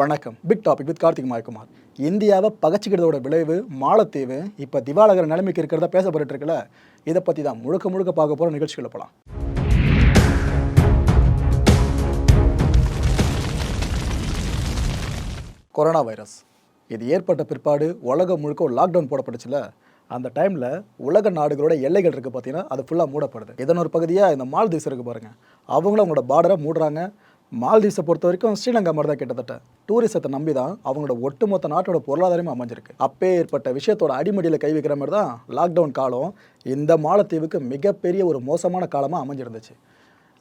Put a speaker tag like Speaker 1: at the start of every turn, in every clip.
Speaker 1: வணக்கம். Big topic with Karthik Mayakumar இந்தியாவை பகச்சிக்கிறதோட விளைவு மாலத்தீவு இப்போ திவாலகர நிலைமைக்கு இருக்கிறதா பேசப்பட்டு இருக்குல்ல இதை பற்றி தான் முழுக்க முழுக்க பார்க்க போகிற நிகழ்ச்சிகளை போகலாம் கொரோனா வைரஸ். இது ஏற்பட்ட பிற்பாடு உலகம் முழுக்க ஒரு லாக்டவுன் போடப்பட்டுச்சுல அந்த டைமில் உலக நாடுகளோட எல்லைகள் இருக்குது பார்த்தீங்கன்னா அது ஃபுல்லாக மூடப்படுது. இதன் ஒரு பகுதியாக இந்த மால்தீவ்ஸ் இருக்குது பாருங்கள் அவங்களும் அவங்களோட பார்டரை மூடுறாங்க. மால்தீவ்ஸை பொறுத்த வரைக்கும் ஸ்ரீலங்கா மாதிரி தான் கிட்டத்தட்ட. டூரிசத்தை நம்பி தான் அவங்களோட ஒட்டுமொத்த நாட்டோட பொருளாதாரமே அமைஞ்சிருக்கு. அப்பே ஏற்பட்ட விஷயத்தோட அடிமடியில் கை வைக்கிற மாதிரி தான் லாக்டவுன் காலம் இந்த மாலத்தீவுக்கு மிகப்பெரிய ஒரு மோசமான காலமாக அமைஞ்சிருந்துச்சு.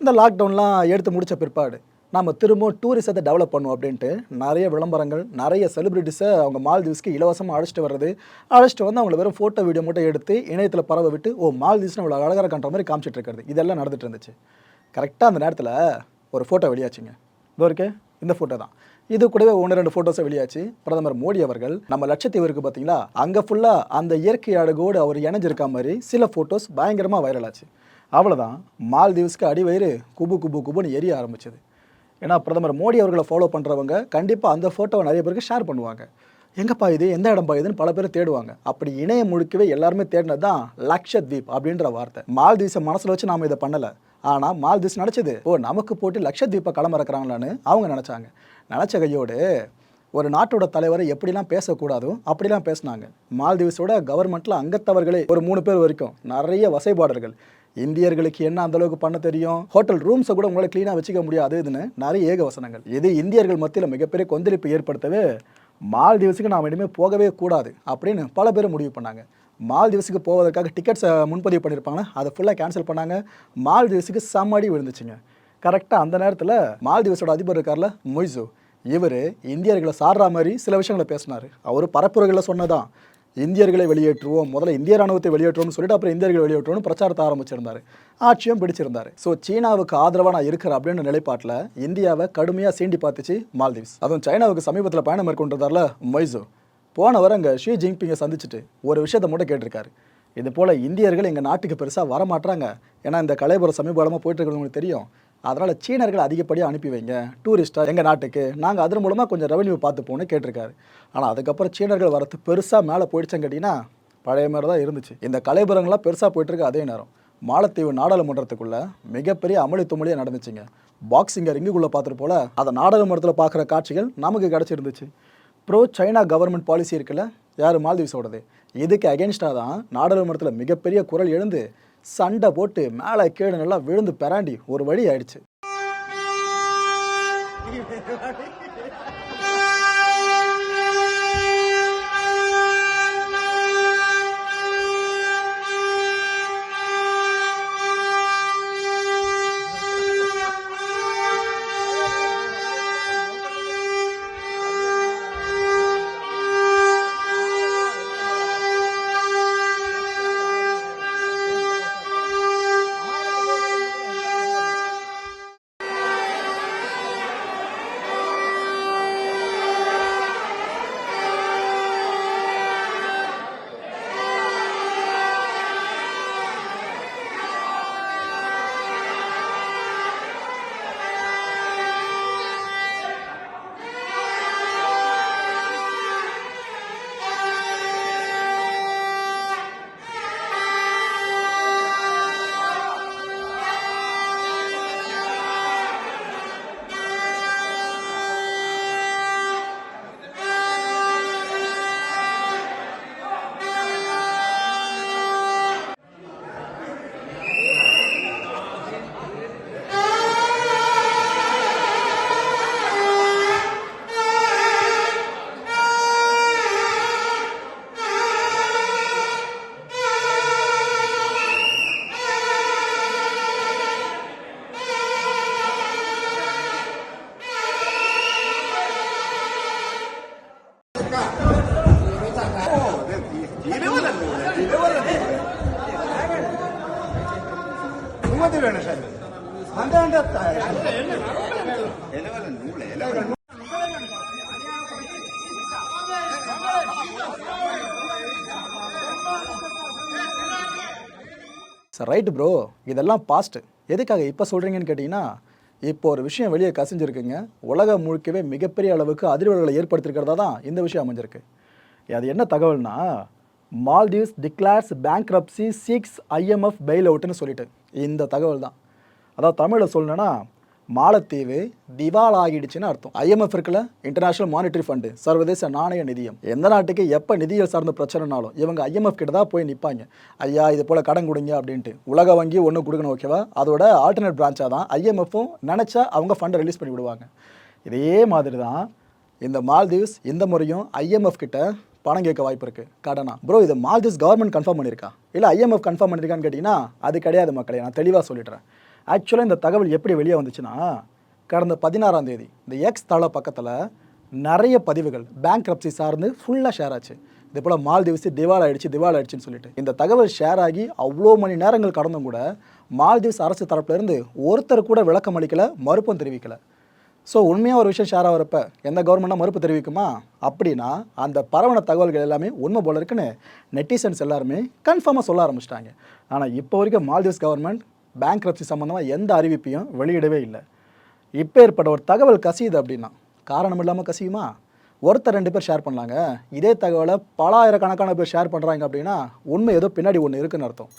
Speaker 1: இந்த லாக்டவுன்லாம் எடுத்து முடித்த பிற்பாடு நம்ம திரும்பவும் டூரிசத்தை டெவலப் பண்ணுவோம் அப்படின்ட்டு நிறைய விளம்பரங்கள் நிறைய செலிபிரிட்டிஸை அவங்க மால்தீவ்ஸ்க்கு இலவசமாக அழைச்சிட்டு வர்றது அழைச்சிட்டு வந்து அவங்கள வெறும் ஃபோட்டோ வீடியோ மட்டும் எடுத்து இணையத்தில் பரவ விட்டு ஓ மால்தீவ்ஸ்னு இவ்வளோ அழகாக கண்ட மாதிரி காமிச்சிட்டு இருக்கிறது. இதெல்லாம் நடந்துட்டு இருந்துச்சு. கரெக்டாக அந்த நேரத்தில் ஒரு ஃபோட்டோ வெளியாச்சுங்க. இதோ இருக்கே. இந்த ஃபோட்டோ தான். இது கூடவே ஒன்று ரெண்டு ஃபோட்டோஸை வெளியாச்சு. பிரதமர் மோடி அவர்கள் நம்ம லட்சத்தீவு இருக்குது பார்த்தீங்களா அங்கே ஃபுல்லாக அந்த இயற்கை அழகோடு அவர் இணைஞ்சிருக்க மாதிரி சில ஃபோட்டோஸ் பயங்கரமாக வைரல் ஆச்சு. அவ்வளோதான் மால்தீவ்ஸ்க்கு அடிவயிறு குபு குபு குபுன்னு எரிய ஆரம்பிச்சது. ஏன்னா பிரதமர் மோடி அவர்களை ஃபாலோ பண்ணுறவங்க கண்டிப்பாக அந்த ஃபோட்டோவை நிறைய பேருக்கு ஷேர் பண்ணுவாங்க. எங்கப்பா இது? எந்த இடம்பா இதுன்னு பல பேர் தேடுவாங்க. அப்படி இணையம் முழுக்கவே எல்லாருமே தேடினது தான் லக்ஷத்வீப் அப்படின்ற வார்த்தை. மால்தீவ்ஸை மனசில் வச்சு நாம் இதை பண்ணலை. ஆனால் மால்திஸ் நினச்சது ஓ நமக்கு போட்டு லக்ஷத்வீப்பை களமிறக்குறாங்களான்னு அவங்க நினச்சாங்க. நினச்ச கையோடு ஒரு நாட்டோட தலைவரை எப்படிலாம் பேசக்கூடாதோ அப்படிலாம் பேசினாங்க. மால்தீவ்ஸோட கவர்மெண்ட்டில் அங்கத்தவர்களே ஒரு மூணு பேர் வரைக்கும் நிறைய வசைபாடர்கள் இந்தியர்களுக்கு என்ன அந்த அளவுக்கு பண்ண தெரியும்? ஹோட்டல் ரூம்ஸை கூட உங்களால் க்ளீனாக வச்சுக்க முடியாது. இதுன்னு நிறைய ஏக வசனங்கள். இது இந்தியர்கள் மத்தியில் மிகப்பெரிய கொந்தளிப்பு ஏற்படுத்தவே மால்தீவ்ஸுக்கு நாம் இனிமேல் போகவே கூடாது அப்படின்னு பல பேர் முடிவு பண்ணாங்க. மால்தீவ்ஸுக்கு போவதற்காக டிக்கெட்ஸை முன்பதிவு பண்ணியிருப்பாங்க. அதை ஃபுல்லாக கேன்சல் பண்ணாங்க. மால்தீவ்ஸுக்கு சம்மடி விழுந்துச்சுங்க. கரெக்டாக அந்த நேரத்தில் மால்தீவ்ஸோட அதிபர் இருக்கார்ல மொய்சோ. இவர் இந்தியர்களை சாடுற மாதிரி சில விஷயங்களை பேசினார். அவர் பரப்புரைகளில் சொன்னதான் இந்தியர்களை வெளியேற்றுவோம். முதல்ல இந்திய ராணுவத்தை வெளியேற்றுவோம்னு சொல்லிட்டு அப்புறம் இந்தியர்களை வெளியேற்றுவோம்னு பிரச்சாரத்தை ஆரம்பிச்சிருந்தார். ஆட்சியும் பிடிச்சிருந்தார். ஸோ சீனாவுக்கு ஆதரவாக நான் இருக்கிறேன் அப்படின்ற நிலைப்பாட்டில் இந்தியாவை கடுமையாக சீண்டி பார்த்துச்சு மால்தீவ்ஸ். அதுவும் சைனாவுக்கு சமீபத்தில் பயணம் மேற்கொண்டிருந்தார்ல மொய்சோ. போனவர் அங்கே ஷி ஜின்பிங்கை சந்திச்சுட்டு ஒரு விஷயத்த மட்டும் கேட்டிருக்காரு. இது போல் இந்தியர்கள் எங்கள் நாட்டுக்கு பெருசாக வரமாட்டாங்க ஏன்னா இந்த கலைபுரம் சமீபகாலமாக போயிட்டு இருக்கிறது தெரியும். அதனால் சீனர்கள் அதிகப்படியாக அனுப்பி வைங்க. டூரிஸ்ட்டாக எங்கள் நாட்டுக்கு? நாங்கள் அதன் மூலமாக கொஞ்சம் ரெவன்யூ பார்த்துப்போன்னு கேட்டிருக்காரு. ஆனால் அதுக்கப்புறம் சீனர்கள் வரத்து பெருசாக மேலே போயிடுச்சேன்னு கேட்டிங்கன்னா பழைய மாதிரி தான் இருந்துச்சு. இந்த கலைபுரங்கள்லாம் பெருசாக போயிட்டுருக்கு அதே நேரம். மாலத்தீவு நாடாளுமன்றத்துக்குள்ளே மிகப்பெரிய அமளி துமளியாக நடந்துச்சுங்க. பாக்ஸிங்கை ரிங்குக்குள்ளே பார்த்துட்டு போல் அதை நாடாளுமன்றத்தில் பார்க்குற காட்சிகள் நமக்கு கிடச்சிருந்துச்சு. ப்ரோ சைனா கவர்மெண்ட் பாலிசி இருக்குல்ல? யார் மால்தீவ்ஸோடது இதுக்கு அகேன்ஸ்டாக தான் நாடாளுமன்றத்தில் மிகப்பெரிய குரல் எழுந்து சண்டை போட்டு மேலே கீழே நல்லா விழுந்து பெராண்டி ஒரு வழி ஆயிடுச்சு.
Speaker 2: வேணும் சார்? அந்த
Speaker 1: சார் ரைட்டு ப்ரோ இதெல்லாம் பாஸ்ட்டு எதுக்காக இப்போ சொல்கிறீங்கன்னு கேட்டிங்கன்னா இப்போ ஒரு விஷயம் வெளியே கசிஞ்சிருக்குங்க. உலகம் முழுக்கவே மிகப்பெரிய அளவுக்கு அதிர்வலைகளை ஏற்படுத்திருக்கிறதா தான் இந்த விஷயம் அமைஞ்சிருக்கு. அது என்ன தகவல்னா Maldives declares bankruptcy seeks IMF bail அவுட்டுன்னு சொல்லிட்டு. இந்த தகவல் தான் அதாவது தமிழில் சொல்லணும்னா மாலத்தீவு திவாலாகிடுச்சுன்னு அர்த்தம். ஐஎம்எஃப் இருக்குல்ல? இன்டர்நேஷனல் மானிட்டரி ஃபண்டு சர்வதேச நாணய நிதியம். எந்த நாட்டுக்கு எப்போ நிதியியல் சார்ந்த பிரச்சனைனாலும் இவங்க ஐஎம்எஃப் கிட்ட தான் போய் நிற்பாங்க ஐயா இது போல் கடன் கொடுங்க அப்படின்ட்டு. உலக வங்கி ஒன்று கொடுக்கணும் ஓகேவா அதோட ஆல்டர்னேட் பிரான்ச்சாக தான் ஐஎம்எஃப்பும் நினச்சா அவங்க ஃபண்டை ரிலீஸ் பண்ணி விடுவாங்க இதே மாதிரி தான் இந்த மால்தீவ்ஸ் இந்த முறையும் ஐஎம்எஃப் கிட்ட பணம் கேட்க வாய்ப்பு இருக்கு. கடனா? ப்ரோ இது மால்தீவ்ஸ் கவர்மெண்ட் கன்ஃபார்ம் பண்ணியிருக்கா? இல்லை ஐஎம்எஃப் கன்ஃபார்ம் பண்ணியிருக்கான்னு கேட்டிங்கன்னா அது கிடையாது மக்களே நான் தெளிவாக சொல்லிடுறேன். ஆக்சுவலாக இந்த தகவல் எப்படி வெளியே வந்துச்சுன்னா கடந்த பதினாறாம் தேதி இந்த எக்ஸ் தள பக்கத்தில் நிறைய பதிவுகள் பேங்க் ரப்சி சார்ந்து ஃபுல்லாக ஷேர் ஆச்சு. இது போல் மால்தீவ்ஸ் திவால் ஆயிடுச்சு திவால் ஆயிடுச்சுன்னு சொல்லிட்டு. இந்த தகவல் ஷேர் ஆகி அவ்வளோ மணி நேரங்கள் கடந்தும் கூட மால்தீவ்ஸ் அரசு தரப்புலேருந்து ஒருத்தர் கூட விளக்கம் அளிக்கலை மறுப்பும் தெரிவிக்கலை. ஸோ உண்மையாக ஒரு விஷயம் ஷேர் ஆகிறப்ப எந்த கவர்மெண்ட்டாக மறுப்பு தெரிவிக்குமா? அப்படின்னா அந்த பரவன தகவல்கள் எல்லாமே உண்மை போல இருக்குன்னு நெட்டிசன்ஸ் எல்லாருமே கன்ஃபார்மாக சொல்ல ஆரம்பிச்சிட்டாங்க. ஆனால் இப்போ வரைக்கும் மால்தீவ்ஸ் கவர்மெண்ட் பேங்க் ரப்சி சம்மந்தமாக எந்த அறிவிப்பையும் வெளியிடவே இல்லை. இப்போ ஏற்பட்ட ஒரு தகவல் கசியுது அப்படின்னா காரணம் இல்லாமல் கசியுமா? ஒருத்தர் ரெண்டு பேர் ஷேர் பண்ணலாங்க. இதே தகவலை பல ஆயிரக்கணக்கான பேர் ஷேர் பண்ணுறாங்க அப்படின்னா உண்மை ஏதோ பின்னாடி ஒன்று இருக்குன்னு அர்த்தம்.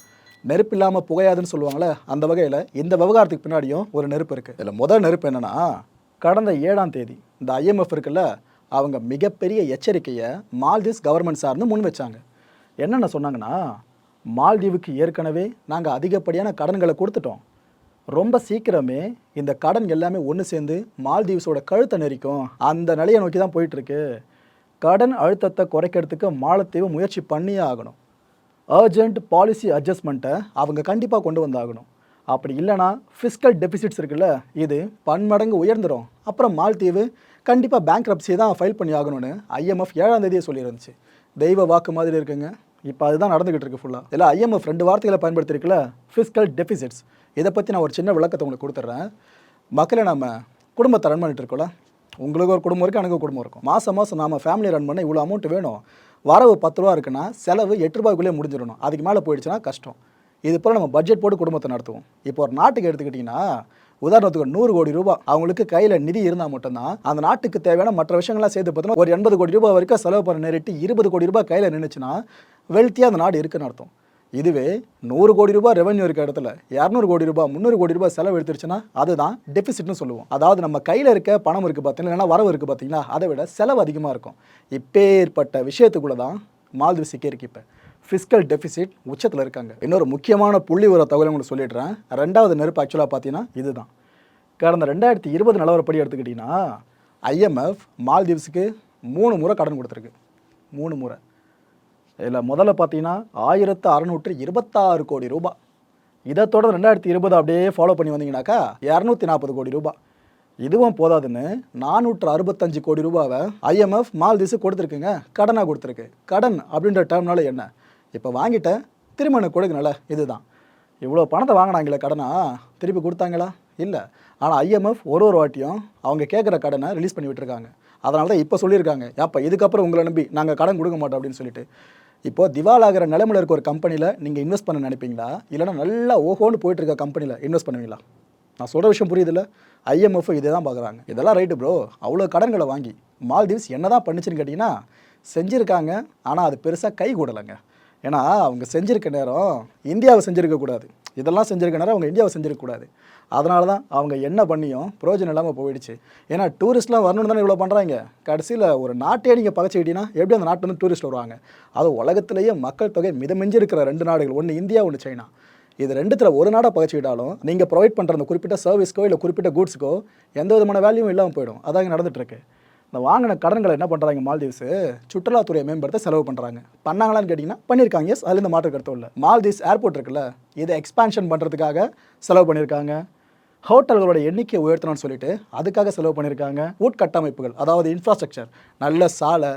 Speaker 1: நெருப்பு இல்லாமல் புகையாதுன்னு சொல்லுவாங்களே அந்த வகையில் இந்த விவகாரத்துக்கு பின்னாடியும் ஒரு நெருப்பு இருக்குது இதில் முதல் நெருப்பு என்னென்னா கடந்த ஏழாம் தேதி இந்த ஐஎம்எஃப் இருக்குல்ல அவங்க மிகப்பெரிய எச்சரிக்கையை மால்தீவ்ஸ் கவர்மெண்ட் சார்ந்து முன் வச்சாங்க. என்னென்ன சொன்னாங்கன்னா மால்தீவுக்கு ஏற்கனவே நாங்கள் அதிகப்படியான கடன்களை கொடுத்துட்டோம். ரொம்ப சீக்கிரமே இந்த கடன் எல்லாமே ஒன்று சேர்ந்து மால்தீவ்ஸோட கழுத்தை நெரிக்கும். அந்த நிலையை நோக்கி தான் போயிட்டுருக்கு. கடன் அழுத்தத்தை குறைக்கிறதுக்கு மாலத்தீவு முயற்சி பண்ணியே ஆகணும். அர்ஜென்ட் பாலிசி அட்ஜஸ்ட்மெண்ட்டை அவங்க கண்டிப்பாக கொண்டு வந்தாகணும். அப்படி இல்லைனா ஃபிஸ்கல் டெபிசிட்ஸ் இருக்குல்ல இது பன்மடங்கு உயர்ந்துடும் அப்புறம் மால்தீவு கண்டிப்பாக பேங்க் தான் ஃபைல் பண்ணி ஆகணும்னு ஐஎம்எஃப் ஏழாம் தேதியே சொல்லியிருந்துச்சு. தெய்வ வாக்கு மாதிரி இருக்குங்க. இப்போ அதுதான் நடந்துகிட்டு இருக்கு ஃபுல்லாக இதில் ஐஎம்எஃப் ரெண்டு வார்த்தைகளை பயன்படுத்தியிருக்குல்ல ஃபிஸ்கல் டெபிசிட்ஸ் இதை பற்றி நான் ஒரு சின்ன விளக்கத்தை உங்களுக்கு கொடுத்துட்றேன். மக்களை நம்ம குடும்பத்தை ரன் பண்ணிட்டு இருக்கோம்ல. உங்களுக்கு ஒரு குடும்பம் இருக்குது எனக்கு ஒரு குடும்பம் இருக்கும். மாதம் மாதம் நம்ம ஃபேமிலி ரன் பண்ண இவ்வளோ அமௌண்ட் வேணும். வரவு பத்து ரூபா இருக்குன்னா செலவு எட்டு ரூபாய்க்குள்ளே முடிஞ்சிடணும். அதுக்கு மேலே போயிடுச்சுன்னா கஷ்டம். இது போல் நம்ம பட்ஜெட் போட்டு குடும்பத்தை நடத்துவோம். இப்போ ஒரு நாட்டுக்கு எடுத்துக்கிட்டிங்கன்னா உதாரணத்துக்கு நூறு கோடி ரூபாய் அவங்களுக்கு கையில் நிதி இருந்தால் மட்டும்தான் அந்த நாட்டுக்கு தேவையான மற்ற விஷயங்கள்லாம் சேர்த்து பார்த்தோன்னா ஒரு எண்பது கோடி ரூபாய் வரைக்கும் செலவு பண்ண நேரிட்டு இருபது கோடி ரூபாய் கையில் நின்றுச்சுன்னா வெல்த்தியாக அந்த நாடு இருக்குன்னு அர்த்தம். இதுவே நூறு கோடி ரூபாய் ரெவன்யூ இருக்க இடத்துல இரநூறு கோடி ரூபாய் முந்நூறு கோடி ரூபாய் செலவு எடுத்துருச்சுன்னா அதுதான் டெபிசிட்னு சொல்லுவோம். அதாவது நம்ம கையில் இருக்க பணம் இருக்குது பார்த்தீங்கன்னா இல்லைன்னா வரவு இருக்குது பார்த்தீங்கன்னா அதை விட செலவு அதிகமாக இருக்கும். இப்பேற்பட்ட விஷயத்துக்குள்ள தான் மால்தீவ் சிக்கியிருக்கு இப்போ ஃபிஸ்கல் டெபிசிட் உச்சத்தில் இருக்காங்க. இன்னொரு முக்கியமான புள்ளி உர தகவலை உங்களுக்கு சொல்லிடுறேன். ரெண்டாவது நெருப்பு ஆக்சுவலாக பார்த்தீங்கன்னா இதுதான். கடந்த ரெண்டாயிரத்தி இருபது நிலவரப்படி எடுத்துக்கிட்டிங்கன்னா ஐஎம்எஃப் மால்தீவ்ஸுக்கு மூணு முறை கடன் கொடுத்துருக்கு. மூணு முறை. இதில் முதல்ல பார்த்தீங்கன்னா ஆயிரத்து அறநூற்று இருபத்தாறு கோடி ரூபாய். இதை தொடர்ந்து ரெண்டாயிரத்தி இருபது அப்படியே ஃபாலோ பண்ணி வந்தீங்கன்னாக்கா இரநூத்தி நாற்பது கோடி ரூபாய். இதுவும் போதாதுன்னு நானூற்று அறுபத்தஞ்சு கோடி ரூபாவை ஐஎம்எஃப் மால்தீஸு கொடுத்துருக்குங்க. கடனாக கொடுத்துருக்கு. கடன் அப்படின்ற டேர்ம்னால என்ன? இப்போ வாங்கிட்டேன் திரும்ப எனக்கு கொடுங்கனால இதுதான். இவ்வளோ பணத்தை வாங்கினாங்களே கடனா? திருப்பி கொடுத்தாங்களா? இல்லை. ஆனால் ஐஎம்எஃப் ஒரு ஒரு வாட்டியும் அவங்க கேட்குற கடனை ரிலீஸ் பண்ணி விட்டுருக்காங்க. அதனால தான் இப்போ சொல்லியிருக்காங்க. அப்போ இதுக்கப்புறம் உங்களை நம்பி நாங்கள் கடன் கொடுக்க மாட்டோம் அப்படின்னு சொல்லிட்டு. இப்போ திவாலாகிற ஆகிற இருக்க ஒரு கம்பெனியில் நீங்கள் இன்வெஸ்ட் பண்ண நினைப்பீங்களா? இல்லைனா நல்லா ஓஹோன்னு போயிட்டு இருக்க கம்பெனியில் இன்வெஸ்ட் பண்ணுவீங்களா? நான் சொல்கிற விஷயம் புரியுதுல்ல? ஐஎம்எஃப் இதே தான் பார்க்குறாங்க இதெல்லாம் ரைட்டு ப்ரோ அவ்வளோ கடன்களை வாங்கி மால்தீவ்ஸ் என்ன தான் பண்ணுச்சுன்னு கேட்டிங்கன்னா செஞ்சுருக்காங்க. ஆனால் அது பெருசாக கை கூடலைங்க. ஏன்னா அவங்க செஞ்சிருக்க நேரம் இந்தியாவை செஞ்சுருக்கக்கூடாது இதெல்லாம் செஞ்சிருக்க நேரம் அவங்க இந்தியாவை செஞ்சுருக்கக்கூடாது அதனால தான் அவங்க என்ன பண்ணியும் பிரயோஜனம் இல்லாமல் போயிடுச்சு. ஏன்னா டூரிஸ்ட்லாம் வரணும்னு தானே இவ்வளோ பண்ணுறாங்க கடைசியில் ஒரு நாட்டையே நீங்கள் பகச்சிக்கிட்டீங்கன்னா எப்படி அந்த நாட்டிலேருந்து டூரிஸ்ட் வருவாங்க? அது உலகத்திலேயே மக்கள் தொகை மிதமிஞ்சி இருக்கிற ரெண்டு நாடுகள் ஒன்று இந்தியா ஒன்று சைனா. இது ரெண்டுத்தில் ஒரு நாடாக பகச்சிக்கிட்டாலும் நீங்கள் ப்ரொவைட் பண்ணுற அந்த குறிப்பிட்ட சர்வீஸ்க்கோ இல்லை குறிப்பிட்ட கூட்ஸுக்கோ எந்த விதமான வேல்யூவும் இல்லாமல் போயிடும். அதாங்க நடந்துகிட்ருக்கு இந்த வாங்கின கடன்களை என்ன பண்ணுறாங்க மால்தீவ்ஸு? சுற்றுலாத்துறையை மேம்படுத்த செலவு பண்ணுறாங்க பண்ணாங்களான்னு கேட்டிங்கன்னா பண்ணியிருக்காங்க. எஸ் அதில் இந்த மாற்று கருத்தும் இல்லை மால்தீவ்ஸ் ஏர்போர்ட் இருக்குல்ல இதை எக்ஸ்பான்ஷன் பண்ணுறதுக்காக செலவு பண்ணியிருக்காங்க. ஹோட்டல்களோட எண்ணிக்கையை உயர்த்தணும்னு சொல்லிட்டு அதுக்காக செலவு பண்ணியிருக்காங்க. உட்கட்டமைப்புகள் அதாவது இன்ஃப்ராஸ்ட்ரக்சர் நல்ல சாலை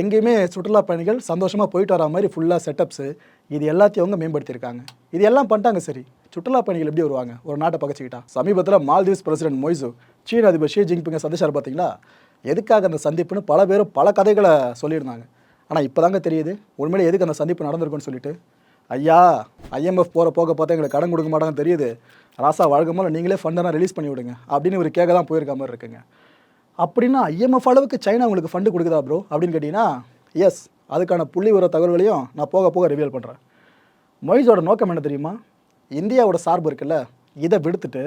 Speaker 1: எங்கேயுமே சுற்றுலா பயணிகள் சந்தோஷமாக போயிட்டு வர மாதிரி ஃபுல்லாக செட்டப்ஸு இது எல்லாத்தையும் அவங்க மேம்படுத்தியிருக்காங்க. இது எல்லாம் பண்ணிட்டாங்க சரி. சுற்றுலா பயணிகள் எப்படி வருவாங்க? ஒரு நாட்டை பகச்சிக்கிட்டா. சமீபத்தில் மால்தீவ்ஸ் பிரசிடென்ட் மொய்சு சீன அதிபர் ஷி ஜின்பிங்கை சந்திச்சார் பார்த்தீங்களா? எதுக்காக அந்த சந்திப்புன்னு பல பேரும் பல கதைகளை சொல்லியிருந்தாங்க. ஆனால் இப்போ தாங்க தெரியுது. உண்மையிலே எதுக்கு அந்த சந்திப்பு நடந்திருக்குன்னு சொல்லிட்டு. ஐயா ஐஎம்எஃப் போகிற போக பார்த்தா எங்களுக்கு கடன் கொடுக்க மாட்டாங்கன்னு தெரியுது. ராசா வழக்கமாக நீங்களே ஃபண்டெல்லாம் ரிலீஸ் பண்ணி விடுங்க. அப்படின்னு ஒரு கேட்க தான் போயிருக்க மாதிரி இருக்குங்க. அப்படின்னா ஐஎம்எஃப் அளவுக்கு சைனா உங்களுக்கு ஃபண்டு கொடுக்குதா ப்ரோ அப்படின்னு கேட்டிங்கன்னா எஸ் அதுக்கான புள்ளி உர தகவல்களையும் நான் போக போக ரிவீல் பண்ணுறேன் மொய்ஸோட நோக்கம் என்ன தெரியுமா? இந்தியாவோட சார்பு இருக்குல்ல. இதை விடுத்துட்டு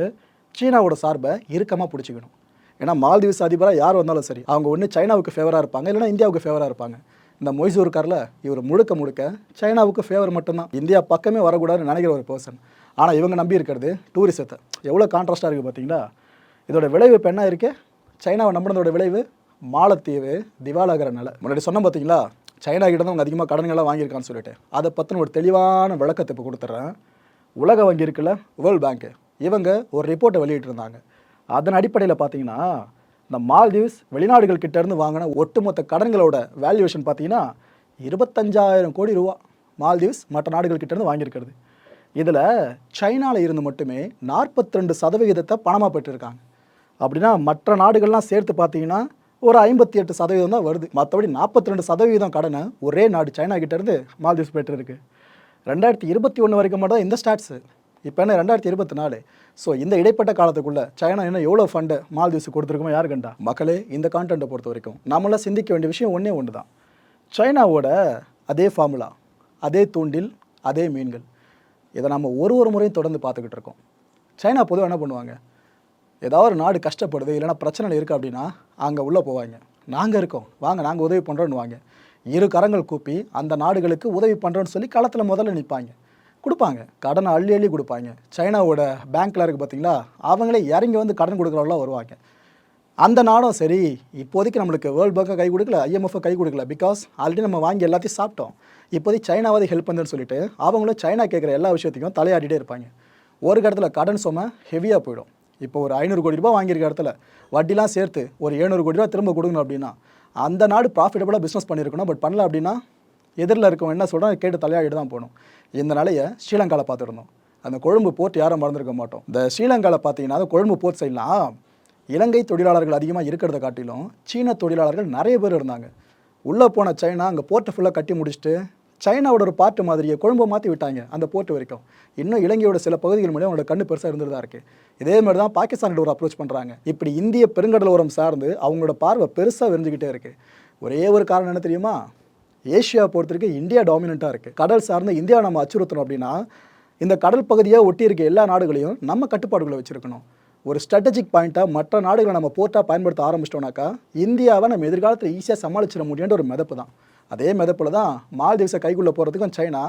Speaker 1: சீனாவோட சார்பை இறுக்கமாக பிடிச்சிக்கணும். ஏன்னா மால்தீவ்ஸ் அதிபராக யார் வந்தாலும் சரி அவங்க ஒன்று சைனாவுக்கு ஃபேவராக இருப்பாங்க இல்லைன்னா இந்தியாவுக்கு ஃபேவராக இருப்பாங்க. இந்த மொய்சூர்காரில் இவர் முழுக்க முழுக்க சைனாவுக்கு ஃபேவர் மட்டும்தான். இந்தியா பக்கமே வரக்கூடாதுன்னு நினைக்கிற ஒரு பர்சன் ஆனால் இவங்க நம்பி இருக்கிறது டூரிசத்தை எவ்வளோ கான்ட்ராஸ்டாக இருக்குது பார்த்தீங்களா இதோட விளைவு இப்போ என்ன இருக்கே? சைனாவை நம்பினதோட விளைவு மாலத்தீவு திவாலாகிற நிலை. முன்னாடி சொன்னோம் பார்த்தீங்களா சைனா கிட்ட தான் அவங்க அதிகமாக கடன்கள்லாம் வாங்கியிருக்கான்னு சொல்லிட்டு. அதை பற்றின ஒரு தெளிவான விளக்கத்தை இப்போ கொடுத்துட்றேன் உலக வங்கி இருக்குல்ல வேர்ல்ட் பேங்க்கு இவங்க ஒரு ரிப்போர்ட்டை வெளியிட்டிருந்தாங்க. அதன் அடிப்படையில் பார்த்தீங்கன்னா இந்த மால்தீவ்ஸ் வெளிநாடுகள் கிட்டேருந்து வாங்கின ஒட்டுமொத்த கடன்களோட வேல்யூவேஷன் பார்த்தீங்கன்னா இருபத்தஞ்சாயிரம் கோடி ரூபா மால்தீவ்ஸ் மற்ற நாடுகள் கிட்டேருந்து வாங்கியிருக்கிறது. இதில் சைனாவில் இருந்து மட்டுமே 42% ரெண்டு சதவிகிதத்தை பணமாக பெற்றிருக்காங்க. அப்படின்னா மற்ற நாடுகள்லாம் சேர்த்து பார்த்தீங்கன்னா ஒரு ஐம்பத்தி எட்டு சதவீதம் தான் வருது. மற்றபடி 42% ரெண்டு சதவீதம் கடனை ஒரே நாடு சைனா கிட்டேருந்து மால்தீவ்ஸ் பெற்றிருக்கு. ரெண்டாயிரத்தி இருபத்தி ஒன்று வரைக்கும் மட்டும் தான் இந்த ஸ்டாட்ஸு இப்போ என்ன ரெண்டாயிரத்தி இருபத்தி நாலு. ஸோ இந்த இடைப்பட்ட காலத்துக்குள்ளே சைனா என்ன எவ்வளோ ஃபண்டு மால்தீவ்ஸ் கொடுத்துருக்குமோ யார் கண்டா? மக்களே இந்த கான்டென்ட்டை பொறுத்த வரைக்கும் நம்மளாம் சிந்திக்க வேண்டிய விஷயம் ஒன்றே ஒன்று தான் சைனாவோட அதே ஃபார்முலா அதே தூண்டில் அதே மீன்கள். இதை நம்ம ஒரு ஒரு முறையும் தொடர்ந்து பார்த்துக்கிட்டு இருக்கோம். சைனா பொதுவாக என்ன பண்ணுவாங்க? ஏதாவது ஒரு நாடு கஷ்டப்படுது இல்லைன்னா பிரச்சனை இருக்குது அப்படின்னா அங்கே உள்ளே போவாங்க. நாங்கள் இருக்கோம். வாங்க நாங்கள் உதவி பண்ணுறோன்னு வாங்க இரு கரங்கள் கூப்பி அந்த நாடுகளுக்கு உதவி பண்ணுறோன்னு சொல்லி களத்தில் முதல்ல நிற்பாங்க கொடுப்பாங்க. கடனை அள்ளி அள்ளி கொடுப்பாங்க. சைனாவோட பேங்க்கில் இருக்குது பார்த்தீங்களா அவங்களே இறங்கி வந்து கடன் கொடுக்குறவங்களாம் வருவாங்க. அந்த நாடும் சரி இப்போதைக்கு நம்மளுக்கு வேர்ல்ட் பேங்க்கை கை கொடுக்கல ஐஎம்எஃப் கை கொடுக்கல பிகாஸ் ஆல்ரெடி நம்ம வாங்கி எல்லாத்தையும் சாப்பிட்டோம். இப்போதைக்கு சைனாவது ஹெல்ப் பண்ணுன்னு சொல்லிட்டு அவங்களும் சைனா கேட்குற எல்லா விஷயத்தையும் தலையாடிட்டே இருப்பாங்க. ஒரு இடத்துல கடன் சுமை ஹெவியாக போயிடும். இப்போ ஒரு ஐநூறு கோடி ரூபாய் வாங்கியிருக்க இடத்துல வட்டிலாம் சேர்த்து ஒரு ஏழ்நூறு கோடி ரூபா திரும்ப கொடுக்கணும் அப்படின்னா அந்த நாடு ப்ராஃபிட்டபுளாக பிஸ்னஸ் பண்ணியிருக்கணும். பட் பண்ணல அப்படின்னா எதிரில் இருக்கவன் என்ன சொல்கிறான் கேட்டு தலையாடிட்டு தான் போகணும். இந்த நிலையை ஸ்ரீலங்காவில் பார்த்துருந்தோம். அந்த கொழும்பு போர்ட் யாரும் மறந்துருக்க மாட்டோம். இந்த ஸ்ரீலங்காவில் பார்த்தீங்கன்னா அந்த கொழும்பு போர்ட் சைட்லாம் இலங்கை தொழிலாளர்கள் அதிகமாக இருக்கிறத காட்டிலும் சீன தொழிலாளர்கள் நிறைய பேர் இருந்தாங்க. உள்ளே போன சைனா அங்கே போர்ட்டை ஃபுல்லாக கட்டி முடிச்சுட்டு சைனாவோட ஒரு பார்ட்டு மாதிரியை கொழும்பை மாற்றி விட்டாங்க அந்த போர்ட் வரைக்கும். இன்னும் இலங்கையோட சில பகுதிகள் மூலம் அவங்களோட கண்ணு பெருசாக இருந்துட்டு தான் இருக்குது இதே மாதிரி தான் பாகிஸ்தானோட ஒரு அப்ரோச் பண்ணுறாங்க இப்படி இந்திய பெருங்கடலோரம் சார்ந்து அவங்களோட பார்வை பெருசாக விரிஞ்சுக்கிட்டே இருக்குது ஒரே ஒரு காரணம் என்ன தெரியுமா? ஏஷியா பொறுத்தவரைக்கும் இந்தியா டாமினண்ட்டாக இருக்குது கடல் சார்ந்த இந்தியா நம்ம அச்சுறுத்தணும் அப்படின்னா இந்த கடல் பகுதியை ஒட்டி இருக்க எல்லா நாடுகளையும் நம்ம கட்டுப்பாடுகளை வச்சுருக்கணும். ஒரு ஸ்ட்ராட்டஜிக் பாயிண்ட்டாக மற்ற நாடுகளை நம்ம போர்ட்டாக பயன்படுத்த ஆரம்பிச்சிட்டோம்னாக்கா இந்தியாவை நம்ம எதிர்காலத்தில் ஈஸியாக சமாளிச்சிட முடியுன்ற ஒரு மிதப்பு தான். அதே மிதப்பில் தான் மால்தீவ்ஸை கைக்குள்ளே போகிறதுக்கும் சைனா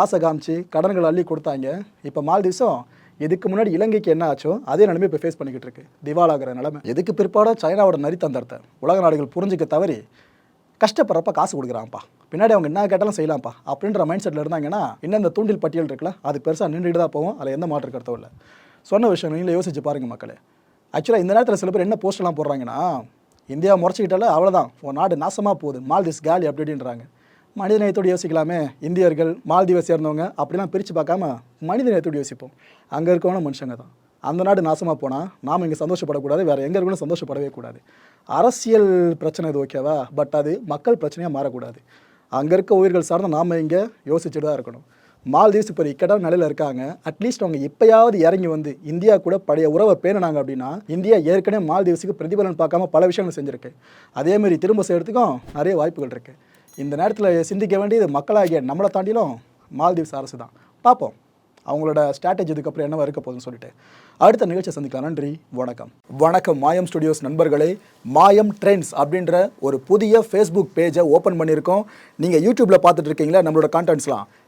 Speaker 1: ஆசை காமிச்சு கடன்கள் அள்ளி கொடுத்தாங்க. இப்போ மால்தீவ்ஸும் இதுக்கு முன்னாடி இலங்கைக்கு என்ன ஆச்சோ அதே நிலைமை இப்போ ஃபேஸ் பண்ணிக்கிட்டு இருக்கு. திவாலாகிற நிலைமை. எதுக்கு பிற்பாடோ சைனாவோட நரித்தந்தரத்தை உலக நாடுகள் புரிஞ்சுக்க தவறி கஷ்டப்படுறப்ப காசு கொடுக்குறான்ப்பா. பின்னாடி அவங்க என்ன கேட்டாலும் செய்யலாம்ப்பா. அப்படின்ற மைண்ட் செட்டில் இருந்தாங்கன்னா இன்னும் இந்த தூண்டில் பட்டியல் இருக்குல்ல அது பெருசாக நின்றுட்டு தான் போகும். அதில் எந்த மாற்று கருத்தும் இல்லை. சொன்ன விஷயம் நீங்களே யோசிச்சு பாருங்கள் மக்களே. ஆக்சுவலாக இந்த நேரத்தில் சில பேர் என்ன போஸ்ட்லாம் போடுறாங்கன்னா இந்தியா முறைச்சிக்கிட்டால அவ்வளோதான் உன் நாடு நாசமாக போகுது. மால்திஸ் காலி அப்படின்றாங்க. மனித நேயத்தோடு யோசிக்கலாமே. இந்தியர்கள் மால்தீவை சேர்ந்தவங்க அப்படிலாம் பிரித்து பார்க்காம மனித நேயத்தோடு யோசிப்போம். அங்கே இருக்கவன மனுஷங்க தான். அந்த நாடு நாசமாக போனால் நாம் இங்கே சந்தோஷப்படக்கூடாது வேறு எங்கே இருக்கணும் சந்தோஷப்படவே கூடாது. அரசியல் பிரச்சனை இது ஓகேவா பட் அது மக்கள் பிரச்சனையாக மாறக்கூடாது. அங்கே இருக்க உயிர்கள் சார்ந்த நாம் இங்கே யோசிச்சுட்டு தான் இருக்கணும். மால்தீவ்ஸ் இப்போ இக்கட்டான நிலையில் இருக்காங்க. அட்லீஸ்ட் அவங்க இப்பயாவது இறங்கி வந்து இந்தியா கூட பழைய உறவை பேணினாங்க அப்படின்னா இந்தியா ஏற்கனவே மால்தீவ்ஸுக்கு பிரதிபலன் பார்க்காம பல விஷயங்கள் செஞ்சுருக்கு. அதேமாரி திரும்ப செய்கிறதுக்கும் நிறைய வாய்ப்புகள் இருக்குது இந்த நேரத்தில் சிந்திக்க வேண்டியது மக்களாகிய நம்மளை தாண்டிலும் மால்தீவ்ஸ் அரசு தான் பார்ப்போம். அவங்களோட ஸ்ட்ராட்டஜி இதுக்கப்புறம் என்னவா இருக்க போகுதுன்னு சொல்லிட்டு. அடுத்த நிகழ்ச்சியை சந்திக்கலாம். நன்றி வணக்கம். வணக்கம் மாயம் ஸ்டுடியோஸ் நண்பர்களே. மாயம் ட்ரெண்ட்ஸ் அப்படின்ற ஒரு புதிய ஃபேஸ்புக் பேஜை ஓப்பன் பண்ணியிருக்கோம். நீங்கள் யூடியூப்பில் பார்த்துட்டு இருக்கீங்களா? நம்மளோட கான்டென்ட்ஸ்லாம்